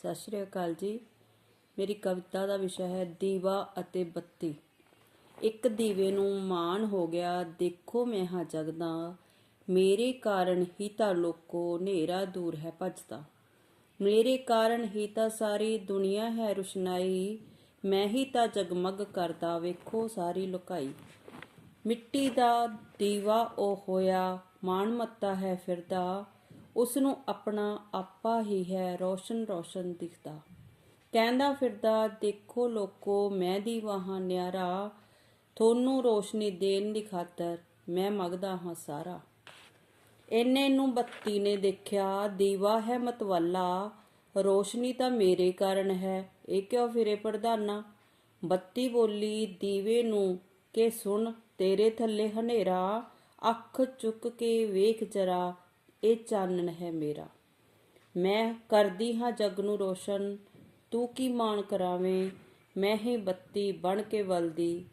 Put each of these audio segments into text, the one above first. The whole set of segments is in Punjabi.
ਸਤਿ ਸ਼੍ਰੀ ਅਕਾਲ ਜੀ। ਮੇਰੀ ਕਵਿਤਾ ਦਾ ਵਿਸ਼ਾ ਹੈ ਦੀਵਾ ਅਤੇ ਬੱਤੀ। ਇੱਕ ਦੀਵੇ ਨੂੰ ਮਾਣ ਹੋ ਗਿਆ, ਦੇਖੋ ਮੈਂ ਹਾਂ ਜਗਦਾ। ਮੇਰੇ ਕਾਰਨ ਹੀ ਤਾਂ ਲੋਕੋ ਹਨੇਰਾ ਦੂਰ ਹੈ ਭੱਜਦਾ। ਮੇਰੇ ਕਾਰਨ ਹੀ ਤਾਂ ਸਾਰੀ ਦੁਨੀਆ ਹੈ ਰੁਸ਼ਨਾਈ। ਮੈਂ ਹੀ ਤਾਂ ਜਗਮਗ ਕਰਦਾ, ਵੇਖੋ ਸਾਰੀ ਲੁਕਾਈ। ਮਿੱਟੀ ਦਾ ਦੀਵਾ ਉਹ ਹੋਇਆ ਮਾਣ ਮੱਤਾ ਹੈ ਫਿਰਦਾ। ਉਸ ਨੂੰ ਆਪਣਾ ਆਪਾ ਹੀ ਹੈ, ਰੋਸ਼ਨ ਰੋਸ਼ਨ ਦਿਖਦਾ। ਕਹਿੰਦਾ ਫਿਰਦਾ, ਦੇਖੋ ਲੋਕੋ, ਮੈਂ ਦੀਵਾ ਹਾਂ ਨਿਆਰਾ ਤੁਹਾਨੂੰ ਰੋਸ਼ਨੀ ਦੇਣ ਦੀ ਖਾਤਰ ਮੈਂ ਮੰਗਦਾ ਹਾਂ ਸਾਰਾ। ਇੰਨੇ ਨੂੰ ਬੱਤੀ ਨੇ ਦੇਖਿਆ, ਦੀਵਾ ਹੈ ਮਤਵਾਲਾ, ਰੋਸ਼ਨੀ ਤਾਂ ਮੇਰੇ ਕਾਰਨ ਹੈ, ਇਹ ਕਿਉਂ ਫਿਰੇ ਪ੍ਰਧਾਨਾ? ਬੱਤੀ ਬੋਲੀ, ਦੀਵੇ ਨੂੰ ਕਿ ਸੁਣ, ਤੇਰੇ ਥੱਲੇ ਹਨੇਰਾ, ਅੱਖ ਚੁੱਕ ਕੇ ਵੇਖ ਜਰਾ ਇਹ ਚਾਨਣ ਹੈ ਮੇਰਾ। ਮੈਂ ਕਰਦੀ ਹਾਂ ਜਗ ਨੂੰ ਰੋਸ਼ਨ। ਤੂੰ ਕੀ ਮਾਣ ਕਰਾਵੇਂ? ਮੈਂ ਹੀ ਬੱਤੀ ਬਣ ਕੇ ਵਲਦੀ,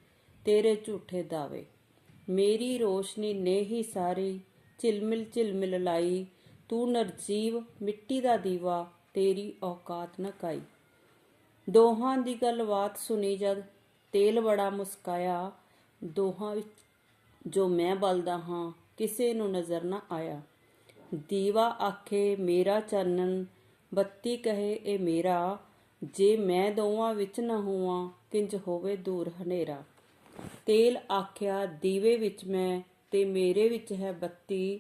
ਤੇਰੇ ਝੂਠੇ ਦਾਵੇ ਮੇਰੀ ਰੋਸ਼ਨੀ ਨੇ ਹੀ ਸਾਰੀ ਝਿਲਮਿਲ ਝਿਲਮਿਲ ਲਾਈ। ਤੂੰ ਨਰਜੀਵ ਮਿੱਟੀ ਦਾ ਦੀਵਾ, ਤੇਰੀ ਔਕਾਤ ਨਾ ਕਾਈ। ਦੋਹਾਂ ਦੀ ਗੱਲਬਾਤ ਸੁਣੀ ਜਦ ਤੇਲ ਬੜਾ ਮੁਸਕਾਇਆ। ਦੋਹਾਂ ਵਿੱਚ ਜੋ ਮੈਂ ਬਲਦਾ ਹਾਂ, ਕਿਸੇ ਨੂੰ ਨਜ਼ਰ ਨਾ ਆਇਆ। ਦੀਵਾ ਆਖੇ, ਮੇਰਾ ਚਾਨਣ, ਬੱਤੀ ਕਹੇ ਇਹ ਮੇਰਾ, ਜੇ ਮੈਂ ਦੋਵਾਂ ਵਿੱਚ ਨਾ ਹੋਵਾਂ, ਕਿੰਜ ਹੋਵੇ ਦੂਰ ਹਨੇਰਾ? ਤੇਲ ਆਖਿਆ, ਦੀਵੇ ਵਿੱਚ ਮੈਂ ਤੇ ਮੇਰੇ ਵਿੱਚ ਹੈ ਬੱਤੀ,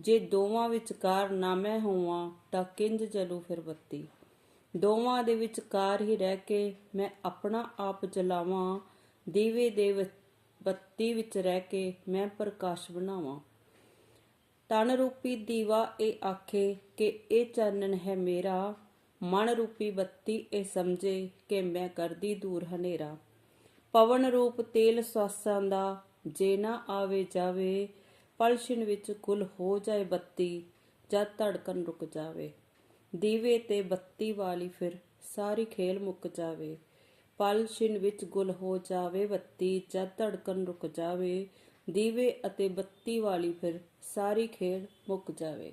ਜੇ ਦੋਵਾਂ ਵਿਚਕਾਰ ਨਾ ਮੈਂ ਹੋਵਾਂ, ਤਾਂ ਕਿੰਜ ਜਲੂ ਫਿਰ ਬੱਤੀ? ਦੋਵਾਂ ਦੇ ਵਿਚਕਾਰ ਹੀ ਰਹਿ ਕੇ ਮੈਂ ਆਪਣਾ ਆਪ ਜਲਾਵਾਂ, ਦੀਵੇ ਦੇ ਬੱਤੀ ਵਿੱਚ ਰਹਿ ਕੇ ਮੈਂ ਪ੍ਰਕਾਸ਼ ਬਣਾਵਾਂ। ਤਨ ਰੂਪੀ ਦੀਵਾ ਇਹ ਆਖੇ ਕਿ ਇਹ ਚਾਨਣ ਹੈ ਮੇਰਾ, ਮਨ ਰੂਪੀ ਬੱਤੀ ਇਹ ਸਮਝੇ ਕਿ ਮੈਂ ਕਰਦੀ ਦੂਰ ਹਨੇਰਾ। ਪਵਨ ਰੂਪ ਤੇਲ ਸਵਾਸਾਂ ਦਾ, ਜੇ ਨਾ ਆਵੇ ਜਾਵੇ ਪਲਸ਼ਣ ਵਿੱਚ ਗੁਲ ਹੋ ਜਾਏ ਬੱਤੀ, ਜਦ ਧੜਕਣ ਰੁਕ ਜਾਵੇ। ਦੀਵੇ ਤੇ ਬੱਤੀ ਵਾਲੀ ਫਿਰ ਸਾਰੀ ਖੇਲ ਮੁੱਕ ਜਾਵੇ। ਪਲ ਵਿੱਚ ਗੁਲ ਹੋ ਜਾਵੇ ਬੱਤੀ, ਜਦ ਧੜਕਣ ਰੁਕ ਜਾਵੇ ਦੀਵੇ ਅਤੇ ਬੱਤੀ ਵਾਲੀ ਫਿਰ ਸਾਰੀ ਖੇਡ ਮੁੱਕ ਜਾਵੇ।